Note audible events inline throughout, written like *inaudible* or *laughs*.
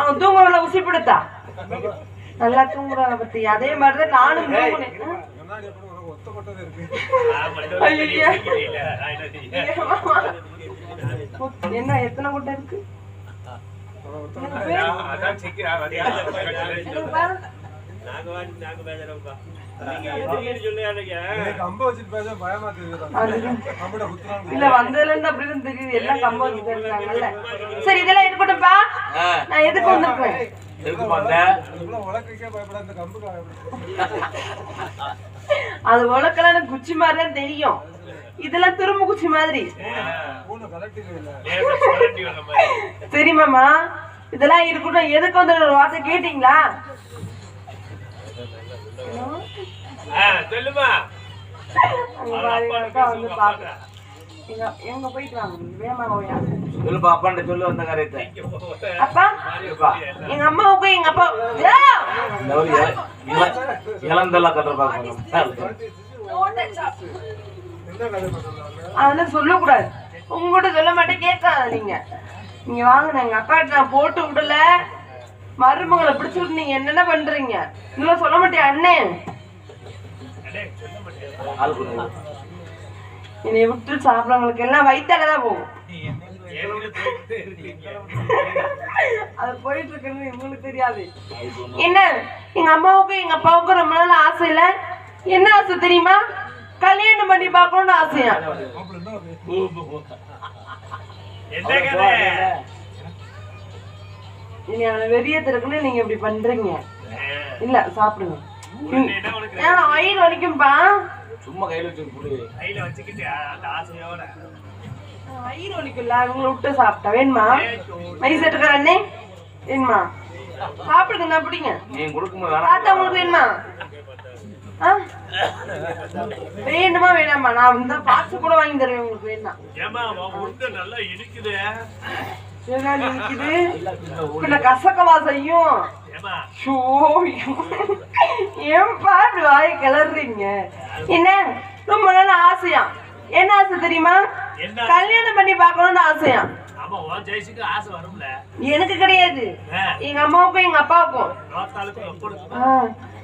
அவன் தூங்குறவள உசி பிடித்தா நல்லா தூங்குறாங்க பத்தி. அதே மாதிரிதான் நானும் தூங்குனேன். *laughs* என்ன எத்தனை முட்டை இருக்கு? பேரு- எனக்கு பாரு. எனக்கு அம்ப வச்சுட்டு பேச பயமா தெரியுது அதுக்கு- கம்பிட குத்துறாங்க. இல்ல வந்ததுல இருந்து அப்படிதான் தெரியுது. எல்லாம் கம்ப வச்சுட்டு இருக்காங்கல்ல. சரி இதெல்லாம் இருக்கட்டும்பா நான் எதுக்கு வந்திருக்கேன்? எதுக்கு வந்த? இவ்வளவு உலகத்துக்கே பயப்பட இந்த கம்புக்கு பயப்பட அது உலக்கெல்லாம் எனக்கு குச்சி மாதிரி தான் தெரியும். இதெல்லாம் திரும்ப குச்சி மாதிரி. தெரியுமாமா இதெல்லாம் இருக்கட்டும். எதுக்கு வந்து வார்த்தை கேட்டீங்களா? சொல்லுமா. எங்க எங்க போயிட்டு வாங்க? வேமா ஓயா சொல்லுப்பா அப்பாண்ட சொல்லு வந்த காரியத்தை. அப்பா அப்பா, எங்க அம்மாவுக்கும் எங்க அப்பா இளந்தெல்லாம் பார்க்கணும் கதை பண்ணுறாங்க? அதெல்லாம் சொல்லக்கூடாது. உங்ககிட்ட சொல்ல மாட்டேன் கேட்காத நீங்க நீங்க வாங்க எங்க அக்காட்ட நான் போட்டு விடல. மருமகளை பிடிச்சு நீங்க என்னென்ன பண்றீங்க? இன்னும் சொல்ல மாட்டேன் அண்ணே? ஆள் என்னை விட்டு சாப்பிட்றவங்களுக்கு எல்லாம் வயிற்றால தான் போகும். அது போயிட்டு இருக்குன்னு உங்களுக்கு தெரியாது. என்ன? எங்க அம்மாவுக்கும் எங்க அப்பாவுக்கும் ரொம்ப நாள் ஆசை இல்ல? என்ன ஆசை தெரியுமா? கல்யாணம் பண்ணி பார்க்கணும்னு ஆசையா? இனி அவனை வெறியத்திற்குன்னு நீங்க இப்படி பண்றீங்க. இல்ல சாப்பிடுங்க. ஏன்னா வயிறு வலிக்கும்பா. சும்மா கையில வச்சு புடி வயிறு வலிக்கும்ல இவங்களை விட்டு சாப்பிட்டா. வேணுமா? வயசு எடுக்கிற அண்ணே வேணுமா? சாப்பிடுங்க நான் பிடிங்க. நீ கொடுக்கும்போது வேணாம். உங்களுக்கு வேணுமா? ஆ? வேணுமா வேணாமா? நான் வந்து பாக்ஸ் கூட வாங்கி தருவேன் உங்களுக்கு வேணா ஏன்னா நிக்குது பின்ன கசக்கவா செய்யும் ஷோ ஏன்பா இப்படி வாயை கிளறீங்க என்ன ரொம்ப நாள் ஆசையா என்ன ஆசை தெரியுமா கல்யாணம் பண்ணி பார்க்கணும்னு ஆசையா எனக்கு கிடையாது எங்க அம்மாவுக்கும் எங்க அப்பாவுக்கும்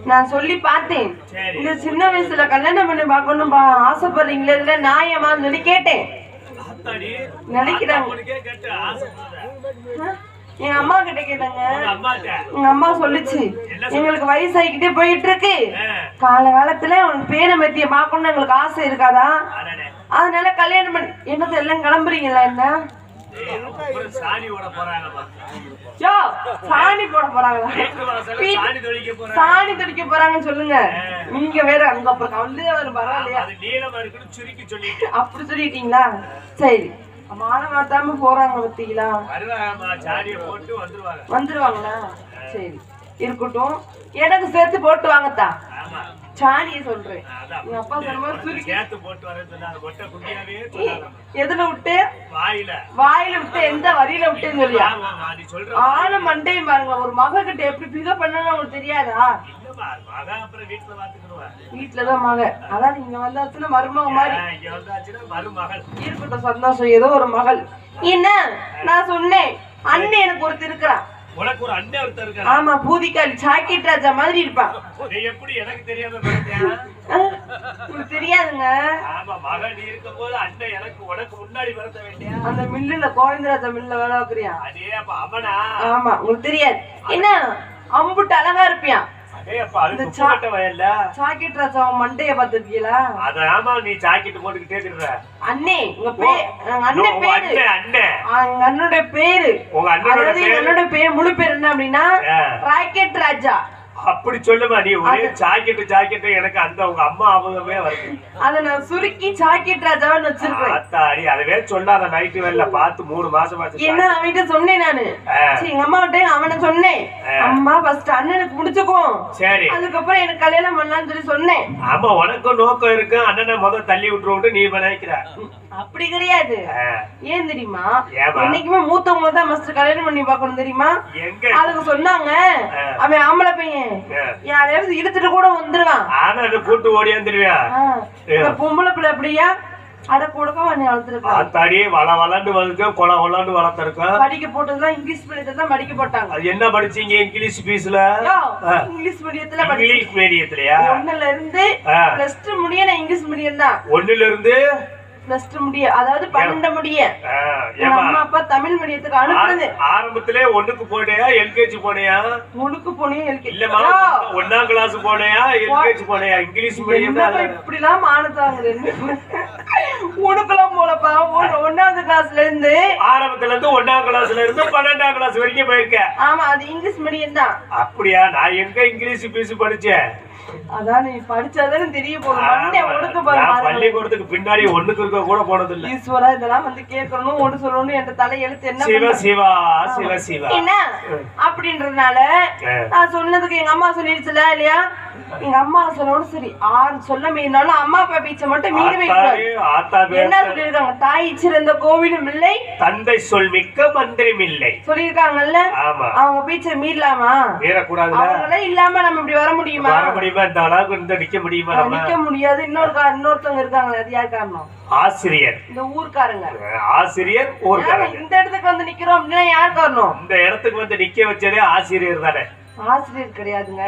நான் சொல்லி பார்த்தேன் இந்த சின்ன வயசுல கல்யாணம் பண்ணி பார்க்கணும் ஆசைப்படுறீங்களே இதுல நியாயமான்னு சொல்லி கேட்டேன் நினைக்கிறாங்க எங்க அம்மா கிட்ட கேட்டாங்க எங்க அம்மா சொல்லுச்சு. எங்களுக்கு வயசாகிக்கிட்டே போயிட்டு இருக்கு கால காலத்துல உனக்கு பேரை மெத்திய பார்க்கணும்னு எங்களுக்கு ஆசை இருக்காதா? அதனால கல்யாணம் பண்ணி என்னது எல்லாம் கிளம்புறீங்களா என்ன? சாணி போட போறாங்களா சாணி தெளிக்க போறாங்கன்னு சொல்லுங்க. நீங்க வேற அங்க அப்புறம் வந்து அவர் பரவாயில்லையா அப்படி சொல்லிட்டீங்களா? சரி. மானம் மாத்தாம போறாங்க பத்தீங்களா வந்துருவாங்களா? சரி. இருக்கட்டும். எனக்கு சேர்த்து போட்டு வாங்கத்தா. சாணியை சொல்றேன். எங்க அப்பா சொன்ன எதுல விட்டு? வாயில. வாயில விட்டு எந்த வரியில விட்டேன்னு சொல்லியா? ஆமா நீ சொல்ற ஆளும் மண்டையும் பாருங்க ஒரு மக கிட்ட எப்படி பிக பண்ணணும் உங்களுக்கு தெரியாதா? வீட்டுலதான் மக அதான் நீங்க வந்தாச்சுன்னா மருமக மாதிரி. இருக்கட்டும் சந்தோஷம் ஏதோ ஒரு மகள். என்ன? நான் சொன்னேன். அண்ணன் எனக்கு ஒருத்தர் இருக்கிறான். உனக்கு ஒரு அண்ணன் ஒருத்தர் இருக்காரு ஆமா பூதிக்காளி சாக்கிட் ராஜா மாதிரி இருப்பான். எப்படி எனக்கு உங்களுக்கு தெரியாதுங்க. ஆமா மகன் நீ இருக்கும் போது அண்ணன் எனக்கு உனக்கு முன்னாடி பிறந்த வேண்டியா? அந்த மில்லுல கோவிந்தராஜா மில்லுல வேலை வைக்கிறியா அதே அப்ப அவனா? ஆமா உங்களுக்கு தெரியாது. என்ன? அம்புட்டு அழகா இருப்பியான் சாக்கிட் அவன் மண்டைய பார்த்திருக்கீங்களா? அத ஆமா நீ ஜாக்கெட் போட்டுக்கிட்டே இருக்கிற அண்ணே உங்க பேர் அண்ணன் பேரு. அண்ணன் எங்க பேரு. உங்க அண்ணனோட பேரு? முழு பேர் என்ன அப்படின்னா. ராக்கெட் ராஜா. அப்படி சொல்லுமா நீ ஒரே ஜாக்கெட் ஜாக்கெட் எனக்கு அந்த உங்க அம்மா அவங்கவே வருது. அத நான் சுருக்கி சாக்கிட் ராஜான்னு வச்சிருக்கேன். ஆத்தாடி அதவே சொல்லாத நைட்டு வேலை பார்த்து மூணு மாசம் ஆச்சு. என்ன அவன்கிட்ட சொன்னேன் நானு? எங்க அம்மா கிட்ட அவனை சொன்னேன். அம்மா ஃபர்ஸ்ட் அண்ணனுக்கு முடிச்சுக்கும் சரி. அதுக்கப்புறம் எனக்கு கல்யாணம் பண்ணலாம்னு சொல்லி சொன்னேன். ஆமா உனக்கும் நோக்கம் இருக்கு. அண்ணனை முதல் தள்ளி விட்டுருவோம் நீ நினைக்கிற. அப்படி கிடையாது. ஏன் தெரியுமா? என்னைக்குமே மூத்தவங்க தான் ஃபர்ஸ்ட் கல்யாணம் பண்ணி பார்க்கணும் தெரியுமா? அதுக்கு சொன்னாங்க. அவன் ஆம்பளை பையன். யாரையாவது இழுத்துட்டு கூட வந்துருவான். ஆனா அது கூட்டு ஓடியாந்துருவியா பொம்பளை பிள்ளை அப்படியா அட கொடுக்க நீ வளர்த்துருக்கா? ஆத்தாடி வள வளண்டு வளர்க்க கொல கொலன்னு வளர்த்திருக்கோம் படிக்க போட்டதுதான் இங்கிலீஷ் மீடியத்துல தான் படிக்க போட்டாங்க. அது என்ன படிச்சீங்க இங்கிலீஷ் பீஸ்ல? இங்கிலீஷ் மீடியத்துல இங்கிலீஷ் மீடியத்திலயா ஒண்ணுல இருந்து. பிளஸ் டூ முடிய நான் இங்கிலீஷ் மீடியம் தான். ஒண்ணுல இருந்து பிளஸ் டூ முடிய அதாவது பன்னெண்டு முடிய. அம்மா அப்பா தமிழ் மீடியத்துக்கு அனுப்புனது ஆரம்பத்திலே ஒண்ணுக்கு போனியா எல்கேஜி போனியா? முழுக்கு போனியும் எல்கே இல்லம்மா ஒன்னாம் கிளாஸ் போனியா எல்கேஜி போனியா? இங்கிலீஷ் மீடியம் இப்படி எல்லாம் மானத்தாங்க உனக்கெல்லாம் போலப்பா ஒண்ணாவது கிளாஸ்ல இருந்து ஆரம்பத்துல இருந்து ஒன்னாம் கிளாஸ்ல இருந்து பன்னெண்டாம் கிளாஸ் வரைக்கும் போயிருக்க. ஆமா அது இங்கிலீஷ் மீடியம் தான். அப்படியா? நான் எங்க இங்கிலீஷ் பீஸ் படிச்சேன்? அதான் நீ படிச்சாதானே தெரிய போகுது. பள்ளிக்கூடத்துக்கு பின்னாடி ஒண்ணுக்கு இருக்க கூட போனது இல்ல ஈஸ்வரா இதெல்லாம் வந்து கேட்கணும் ஒன்று சொல்லணும் என்ற தலை எழுத்து என்ன சிவ? சிவா சிவ சிவா. என்ன? அப்படின்றதுனால. நான் சொன்னதுக்கு எங்க அம்மா சொல்லிடுச்சுல இல்லையா? எங்க அம்மா சொல்லணும் சரி ஆறு சொல்ல மீறினாலும் அம்மா அப்பா பீச்சை மட்டும் மீறவே கூடாது. என்ன பேச சொல்லியிருக்காங்க? தாய் சிறந்த கோவிலும் இல்லை. தந்தை சொல் மிக்க மந்திரம் இல்லை. சொல்லியிருக்காங்கல்ல? ஆமா. அவங்க பீச்சை மீறலாமா? மீறக்கூடாதுல. அவங்களே இல்லாம நம்ம இப்படி வர முடியுமா? முடியுமா? இந்த அளவுக்கு இந்த நிக்க முடியுமா நிக்க முடியாது. இன்னொரு இன்னொருத்தவங்க இருக்காங்க அது யார் காரணம்? ஆசிரியர். இந்த ஊர்க்காரங்க. ஆசிரியர் ஊர்க்காரங்க. இந்த இடத்துக்கு வந்து நிக்கிறோம் அப்படின்னா யார் காரணம்? இந்த இடத்துக்கு வந்து நிக்க வச்சதே ஆசிரியர் தானே. ஆசிரியர் கிடையாதுங்க.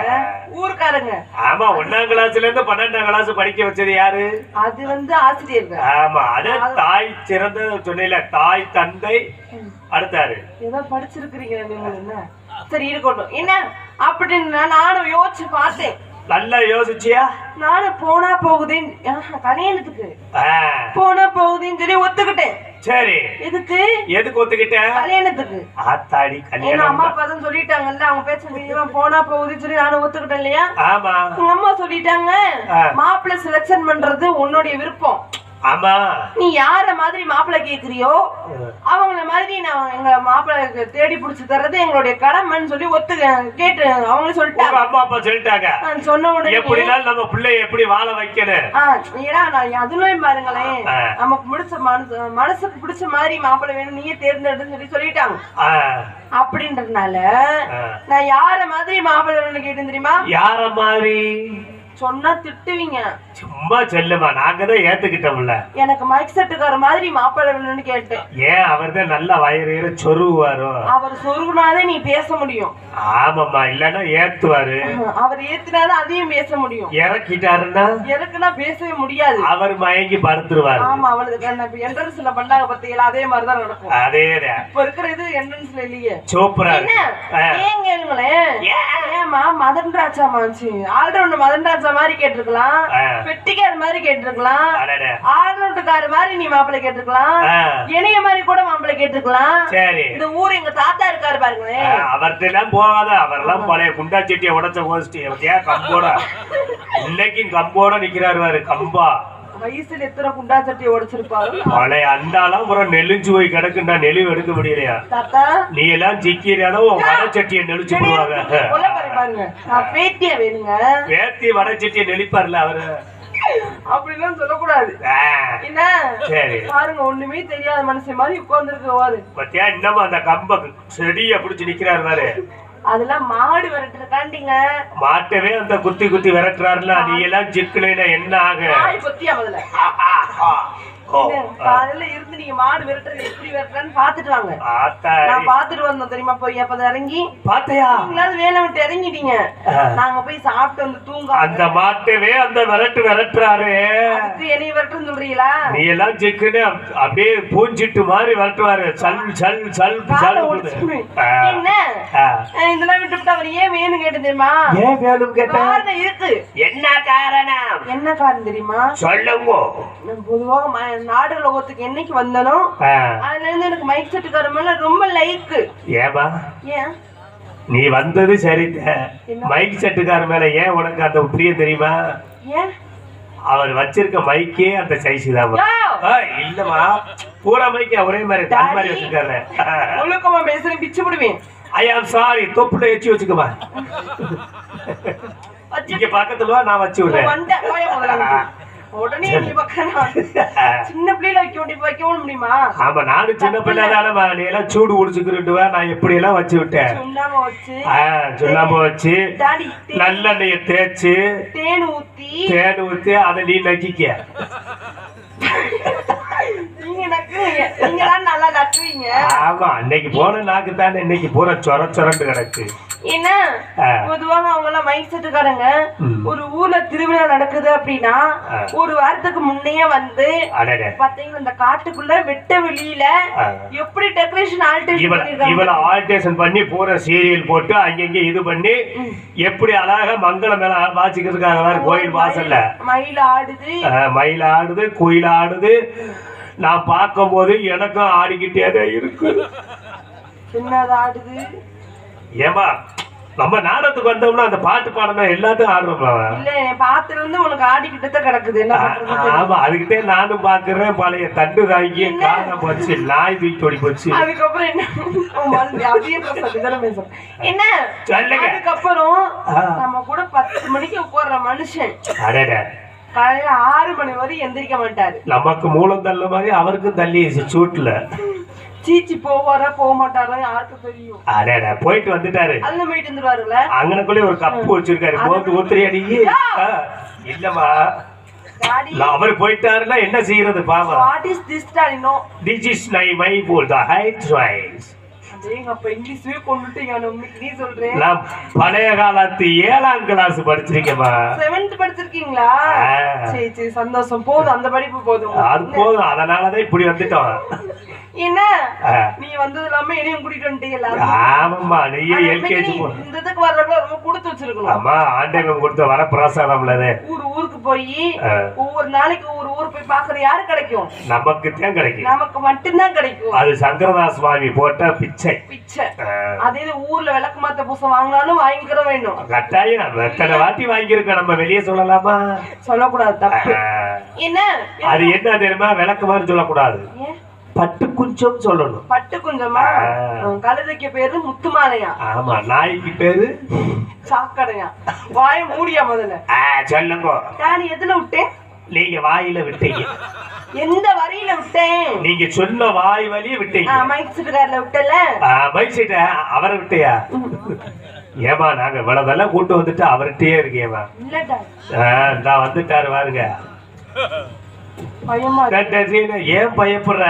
ஊர்க்காரங்க. ஆமா ஒன்னாம் கிளாஸ்ல இருந்து பன்னெண்டாம் கிளாஸ் படிக்க வச்சது யாரு? அது வந்து ஆசிரியர்கள். ஆமா அது தாய் சிறந்த சொன்னீல தாய் தந்தை அடுத்தாரு. ஏதோ படிச்சிருக்கிறீங்க என்ன? சரி இருக்கட்டும். என்ன? அப்படின்னு நானும் யோசிச்சு பார்த்தேன். நல்லா யோசிச்சியா? நானும் போனா போகுதுன்னு கல்யாணத்துக்கு போனா போகுதுன்னு சொல்லி ஒத்துக்கிட்டேன். சரி. எதுக்கு? எதுக்கு ஒத்துக்கிட்ட? கல்யாணத்துக்கு ஆத்தாடி கல்யாணம் அம்மா அப்பா தான் சொல்லிட்டாங்கல்ல அவங்க பேச்ச மீறியமா போனா போகுதுன்னு சொல்லி நானும் ஒத்துக்கிட்டேன் இல்லையா? ஆமா. உங்க அம்மா சொல்லிட்டாங்க. மாப்பிள்ளை செலக்ஷன் பண்றது உன்னுடைய விருப்பம். ஆமா. நீ யார மாதிரி மாப்பிள்ளை கேக்குறியோ அவங்கள மாதிரி நான் எங்க மாப்பிள்ளை தேடி புடிச்சு தர்றது எங்களுடைய கடமைன்னு சொல்லி ஒத்து கேட்டு அவங்களே உங்க சொல்லிட்டாங்க அம்மா அப்பா சொல்லிட்டாங்க. சொன்ன உடனே எப்படினாலும் நம்ம பிள்ளைய எப்படி வாழ வைக்கணும்? ஏன்னா நான் அதுலயும் பாருங்களேன். நமக்கு பிடிச்ச மனசு மனசுக்கு பிடிச்ச மாதிரி மாப்பிள்ளை வேணும் நீயே தேர்ந்தெடுன்னு சொல்லி சொல்லிட்டாங்க. அப்படின்றதுனால. நான் யார மாதிரி மாப்பிள்ளை வேணும்னு கேட்டேன் தெரியுமா? யார மாதிரி? சொன்னா திட்டுவீங்க. சும்மா சொல்லுமா நாங்க தான் ஏத்துக்கிட்டோம்ல. எனக்கு மைக் செட்டுக்கார மாதிரி மாப்பிள்ளை வேணும்னு கேட்டேன். ஏன் அவர் தான் நல்லா வயிறு சொருவாரோ அவர் சொருகுனாதே நீ பேச முடியும். ஆமாம்மா இல்லன்னா ஏத்துவாரு. அவர் ஏத்துனாதான் அதையும் பேச முடியும். இறக்கிட்டாருன்னா? எனக்குன்னா பேசவே முடியாது. அவர் மயங்கி படுத்துருவாரு. ஆமா அவளுக்கு என்ட்ரன்ஸ்ல பண்ணாங்க பத்தியெல்லாம் அதே மாதிரிதான் நடக்கும். அதேதான். இப்ப இருக்கிற இது என்ட்ரன்ஸ்ல இல்லையே. சூப்பரா. ஏன் கேளுங்களேன். Madan Raja match all round Madan Raja மாதிரி கேட்டிருக்கலாம். பெட்டிக்கார் மாதிரி கேட்டிருக்கலாம். ஆல்ரவுண்டுக்கார மாதிரி நீ மாப்பிள்ளை கேட்டிருக்கலாம். இணைய மாதிரி கூட மாப்பிள்ளை கேட்டிருக்கலாம். சரி. இந்த ஊர் எங்க தாத்தா இருக்காரு பாருங்களேன் அவர்கிட்ட எல்லாம் போகாத. அவரெல்லாம் பழைய குண்டா செட்டியை உடைச்ச ஏன் கம்போட. *laughs* இன்னைக்கும் கம்போட நிக்கிறாரு பாரு கம்பா. வயசுல எத்தனை குண்டா சட்டியை உடைச்சிருப்பாரு? பழைய அண்டாலாம் அப்புறம் நெலிஞ்சு போய் கிடக்குண்டா நெளிவு எடுக்க முடியலையா? தாத்தா. நீ எல்லாம் சிக்கிறாதான் உன் வடை சட்டியை நெளிச்சு போடுவாங்க. பாரு பேத்தியா வேணுங்க. வேத்தி வடை சட்டியை நெளிப்பார்ல அவரு? அப்படிலாம் சொல்லக்கூடாது. என்ன? சரி. பாருங்க ஒண்ணுமே தெரியாத மனுஷன் மாதிரி உட்கார்ந்துருக்கவாரு. பத்தியா இன்னமும் அந்த கம்ப செடியை பிடிச்சு நிக்கிறாரு பாரு. அதெல்லாம் மாடு விரட்டுறக்காண்டிங்க மாட்டவே அந்த குத்தி குத்தி விரட்டுறாருல நீ எல்லாம் சிக்கலைன்னா என்ன ஆக? ஓ, என்ன, காலையில இருந்து நீங்க மாடு விரட்டுறது எப்படி விரட்டுறான்னு பாத்துட்டு வாங்க. நான் பாத்துட்டு வந்தோம் தெரியுமா போய் அப்ப இறங்கி? பாத்தையா நீங்களாவது வேலை விட்டு இறங்கிட்டீங்க. நாங்க போய் சாப்பிட்டு வந்து தூங்க அந்த மாட்டவே அந்த விரட்டு விரட்டுறாரு. என்னைய விரட்டுன்னு சொல்றீங்களா? நீ எல்லாம் சிக்குன்னு அப்- அப்படியே பூஞ்சிட்டு மாதிரி விரட்டுவாரு. சல் சல் சல். என்ன? இதெல்லாம் விட்டுவிட்டு அவர் ஏன் வேணும் கேட்டு தெரியுமா? ஏன் வேணும் கேட்ட? காரணம் இருக்கு. என்ன காரணம்? என்ன காரணம் தெரியுமா? சொல்லுங்க. பொதுவாக ம- நாடு உலகத்துக்கு என்னைக்கு வந்தனோ. அதுல இருந்து எனக்கு மைக் செட்டுக்கார மேல ரொம்ப லைக் ஏமா ஏன்? நீ வந்தது சரி? மைக் செட்டுக்கார மேல ஏன் உனக்கு அந்த பிரியம் தெரியுமா? ஏன்? அவர் வச்சிருக்க மைக்கே அந்த சைஸ் தான்! இல்லம்மா. பூரா மைக்கே ஒரே மாதிரி தன் மாதிரி. வச்சிருக்காரு. ஒழுக்கமா பேசுறேன் பிச்சு விடுவேன் ஐ ஆம் சாரி தொப்புல வச்சு வச்சுக்கமா. வச்சு. இங்க பக்கத்துல நான் வச்சு விடுறேன். உடனே நீ சின்ன பிள்ளைல வைக்க முடியும் முடியுமா? ஆமா நானும் சின்ன பிள்ளை தானே நீ எல்லாம் சூடு குடிச்சுக்கிட்டுவா நான் எப்படி எல்லாம் வச்சு விட்டேன்? சுண்ணாம வச்சு. வச்சு. நல்லெண்ணெய தேய்ச்சு தேன் ஊத்தி. தேன் ஊத்தி அதை நீ நக்கிக்க நக்குவீங்க நீங்க தான் நல்லா நக்குவீங்க ஆமா அன்னைக்கு போன நாக்கு தானே இன்னைக்கு பூரா சொர சொரண்டு கிடக்கு. என்ன? ஆ. பொதுவாக அவங்க எல்லாம் மைண்ட் செட்டுக்காரங்க. ஒரு ஊர்ல திருவிழா நடக்குது அப்படின்னா. ஒரு வாரத்துக்கு முன்னையே வந்து பாத்தீங்கன்னா இந்த காட்டுக்குள்ள வெட்ட வெளியில. எப்படி டெக்கரேஷன் ஆல்டேஷன் இவள ஆல்டேஷன் பண்ணி பூரா சீரியல் போட்டு அங்கங்க இது பண்ணி எப்படி அழகா மங்களம் மேல பாரு கோயில் வாசல்ல. மயில் ஆடுது. மயில் ஆடுது குயில் ஆடுது. நான் பார்க்கும்போது எனக்கும் ஆடிக்கிட்டே தான் இருக்கு ஏமா நம்ம நாடகத்துக்கு வந்தோம்னா அந்த பாட்டு பாடணும் எல்லாத்தையும் ஆடுறோம்ல இல்ல பாத்துல இருந்து உனக்கு ஆடிக்கிட்டு தான் கிடக்குது. ஆமா அதுக்கிட்டே நானும் பாக்குறேன் பழைய தண்டு தாங்கி காண போச்சு நாய் தூக்கி ஓடி போச்சு. அதுக்கப்புறம் என்ன? என்ன? சொல்லுங்க. அதுக்கப்புறம். நம்ம கூட பத்து மணிக்கு உட்கார்ற மனுஷன். அடட. காலையில ஆறு மணி வரை எந்திரிக்க மாட்டாரு. நமக்கு மூலம் தள்ள மாதிரி அவருக்கும் தள்ளி சூட்ல சீச்சி போவாரா போக மாட்டாரா யாருக்கும் தெரியும் அடட போயிட்டு வந்துட்டாரு. அதுல போயிட்டு இருந்துருவாருல்ல? அங்கனக்குள்ளே ஒரு கப்பு வச்சிருக்காரு. போட்டு ஊத்துறியாடி ஆ, இல்லம்மா. அவர் போயிட்டாருன்னா என்ன செய்யறது பாவம். What is this no this is my my pole the high choice நான் பழைய காலத்து ஏழாம் கிளாஸ் படிச்சிருக்கேம்மா. செவன்த் படிச்சிருக்கீங்களா. சரி சரி சந்தோஷம். போதும் அந்த படிப்பு போதும். அது போதும் அதனாலதான் இப்படி வந்துட்டோம். என்ன. நீ வந்தது இல்லாம என்னையும் கூட்டிட்டு வந்துட்டீங்களா ஆமாம்மா நீயே எல்கேஜி இந்த இதுக்கு வர்றப்ப ரொம்ப கொடுத்து வச்சிருக்கணும். ஆமா ஆண்டவன் கொடுத்த வர பிரசாதம்ல ஊர் ஊருக்கு போய். ஒவ்வொரு நாளைக்கு ஒவ்வொரு ஊர் போய் பாக்குற யாரு கிடைக்கும்? நமக்கு தான் கிடைக்கும். நமக்கு மட்டும்தான் கிடைக்கும். அது சங்கரதாஸ் சுவாமி போட்ட பிச்சை. பிச்சை. அதே ஊர்ல விளக்கு மாத்த பூசம் வாங்கினாலும் வாங்கிக்கிற வேணும். கட்டாயம் எத்தனை வாட்டி வாங்கியிருக்கோம் நம்ம வெளியே சொல்லலாமா? சொல்லக்கூடாது. என்ன? அது என்ன தெரியுமா? விளக்கு மாதிரி சொல்லக்கூடாது? பட்டு குஞ்சம் சொல்லணும் பட்டு குஞ்சமா கழுதைக்கு பேரு முத்துமாலையா? ஆமா நாய்க்கு பேரு? சாக்கடையா? வாய மூடியா முதல்ல. சொல்லுங்க. டாடி எதுல விட்டேன்? நீங்க வாயில விட்டீங்க. எந்த வரியில விட்டேன்? நீங்க சொன்ன வாய் வழிய விட்டீங்க. மைக் சிட்டுக்காரில விட்டல? பைக் சீட்ட அவரை விட்டியா? ஏமா நாங்க இவ்வளவுதெல்லாம் கூட்டு வந்துட்டு அவர்கிட்டயே இருக்கேமா இல்ல டாடி நான் வந்துட்டாரு பாருங்க பயமா ஏன் பயப்படுற?